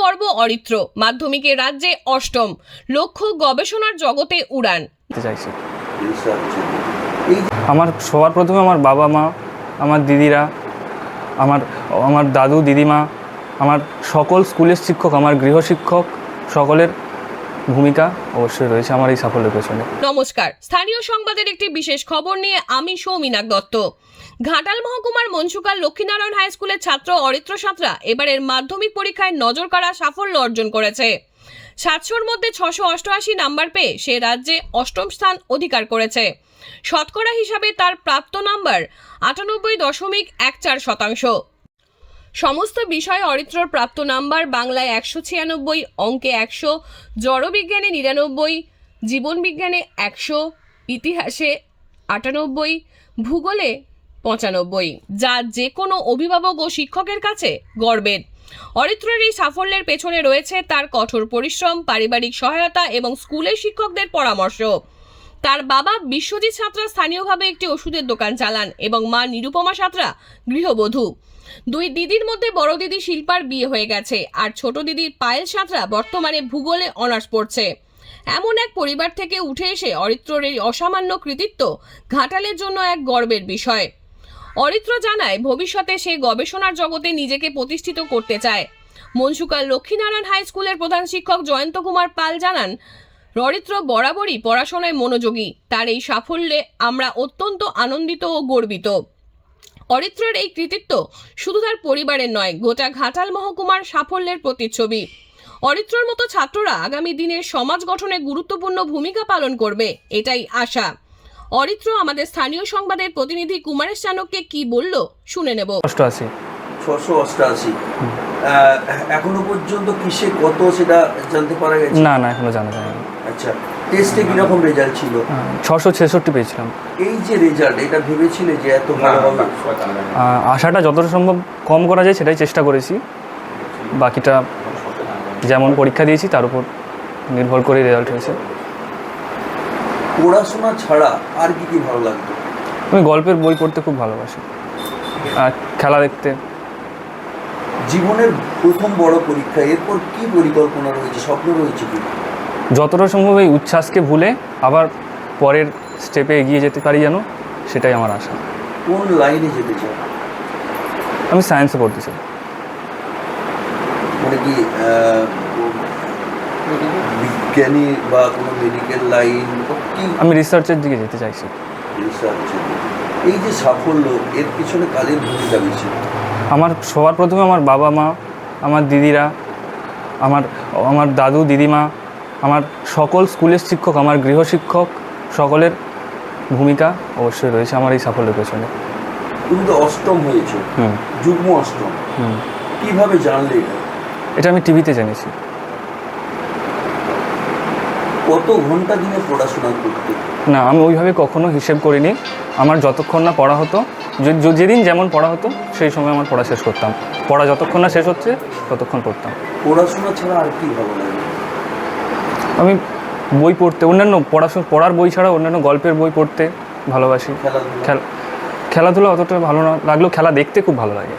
গর্ব অরিত্র। মাধ্যমিকে রাজ্যে অষ্টম। লক্ষ্য গবেষণার জগতে উড়ান। চাইছি। আমার সবার প্রথমে আমার বাবা মা আমার দিদিরা আমার আমার দাদু দিদিমা আমার সকল স্কুলের শিক্ষক আমার গৃহশিক্ষক সকলের ভূমিকা অবশ্যই রয়েছে আমার এই সাফল্যের পেছনে। নমস্কার। স্থানীয় সংবাদের একটি বিশেষ খবর নিয়ে আমি সৌমিনাক দত্ত। ঘাটাল মহকুমার মনসুকার লক্ষ্মীনারায়ণ হাই স্কুলের ছাত্র অরিত্র সাঁতরা এবারের মাধ্যমিক পরীক্ষায় নজর কাড়া সাফল্য অর্জন করেছে। সাতশোর মধ্যে ছশো অষ্টআশি নাম্বার পেয়ে সে রাজ্যে অষ্টম স্থান অধিকার করেছে। শতকরা হিসাবে তার প্রাপ্ত নাম্বার আটানব্বই দশমিক এক চার শতাংশ। সমস্ত বিষয়ে অরিত্রর প্রাপ্ত নাম্বার বাংলায় একশো ছিয়ানব্বই, অঙ্কে একশো জড়বিজ্ঞানে নিরানব্বই জীবনবিজ্ঞানে একশো, ইতিহাসে আটানব্বই, ভূগোলে পঁচানব্বই। যা যে কোনো অভিভাবক ও শিক্ষকের কাছে গর্বের। অরিত্রের এই সাফল্যের পেছনে রয়েছে তার কঠোর পরিশ্রম, পারিবারিক সহায়তা এবং স্কুলের শিক্ষকদের পরামর্শ। তার বাবা বিশ্বজিৎ সাঁতরা স্থানীয়ভাবে একটি ওষুধের দোকান চালান এবং মা নিরুপমা সাঁতরা গৃহবধূ। দুই দিদির মধ্যে বড় দিদি শিল্পার বিয়ে হয়ে গেছে আর ছোট দিদির পায়েল সাঁতরা বর্তমানে ভূগোলে অনার্স পড়ছে। এমন এক পরিবার থেকে উঠে এসে অরিত্রর এই অসামান্য কৃতিত্ব ঘাটালের জন্য এক গর্বের বিষয়। অরিত্র জানায়, ভবিষ্যতে সে গবেষণার জগতে নিজেকে প্রতিষ্ঠিত করতে চায়। মনসুকার লক্ষ্মীনারায়ণ হাই স্কুলের প্রধান শিক্ষক জয়ন্ত কুমার পাল জানান অরিত্র বরাবরই পড়াশোনায় মনোযোগী। তার এই সাফল্যে আমরা অত্যন্ত আনন্দিত ও গর্বিত। অরিত্রের এই কৃতিত্ব শুধু তার পরিবারের নয়, গোটা ঘাটাল মহকুমার সাফল্যের প্রতিচ্ছবি। অরিত্রর মতো ছাত্ররা আগামী দিনের সমাজ গঠনে গুরুত্বপূর্ণ ভূমিকা পালন করবে, এটাই আশা। অরিত্র আমাদের স্থানীয় সংবাদের প্রতিনিধি কুমারেশ চানককে কি বলল শুনে নেব। অষ্টআশি। ছশো অষ্টআশি। এখনও পর্যন্ত কিসে কত সেটা জানতে পারা গেছে? না না এখনও জানা যায়নি। আচ্ছা টেস্টে কীরকম রেজাল্ট ছিল? ছশো ছেষট্টি পেয়েছিলাম। এই যে রেজাল্ট এটা ভেবেছিলে যে এত ভালো হবে? আশাটা যতটা সম্ভব কম করা যায় সেটাই চেষ্টা করেছি। বাকিটা যেমন পরীক্ষা দিয়েছি তার উপর নির্ভর করে রেজাল্ট হয়েছে। পড়াশোনা ছাড়া আর কি কি ভালো লাগতো? আমি গল্পের বই পড়তে খুব ভালোবাসি। আর খেলা দেখতে। জীবনের প্রথম বড় পরীক্ষা এরপর কি পরিকল্পনা রয়েছে স্বপ্ন রয়েছে কি? যতটা সম্ভব এই উচ্ছ্বাসকে ভুলে আবার পরের স্টেপে এগিয়ে যেতে পারি যেন সেটাই আমার আশা। কোন লাইনে যেতে চাও? আমি সায়েন্সে পড়তে চাই। মানে কি বিজ্ঞানী বা কোনো মেডিকেল লাইন কি? আমি রিসার্চের দিকে যেতে চাইছি। এই যে সাফল্য এর পিছনে কাজের ভূমিকা বেশি? আমার সবার প্রথমে আমার বাবা মা আমার দিদিরা আমার আমার দাদু দিদিমা আমার সকল স্কুলের শিক্ষক আমার গৃহশিক্ষক সকলের ভূমিকা অবশ্যই রয়েছে আমার এই সাফল্যের পেছনে। তুমি তো অষ্টম হয়েছো। হুম। যুগ্ম অষ্টম। হুম। কীভাবে জানলে এটা? আমি টিভিতে জেনেছি। কত ঘণ্টা দিনে পড়াশোনা করতে? না আমি ওইভাবে কখনো হিসেব করিনি। আমার যতক্ষণ না পড়া হতো যেদিন যেমন পড়া হতো সেই সময় আমার পড়া শেষ করতাম। পড়া যতক্ষণ না শেষ হচ্ছে ততক্ষণ পড়তাম। পড়াশোনা ছাড়া আর কি ভালো লাগে? আমি বই পড়তে অন্যান্য পড়াশোনা পড়ার বই ছাড়া অন্যান্য গল্পের বই পড়তে ভালোবাসি। খেলাধুলা? খেলা খেলাধুলা অতটা ভালো না লাগলেও খেলা দেখতে খুব ভালো লাগে।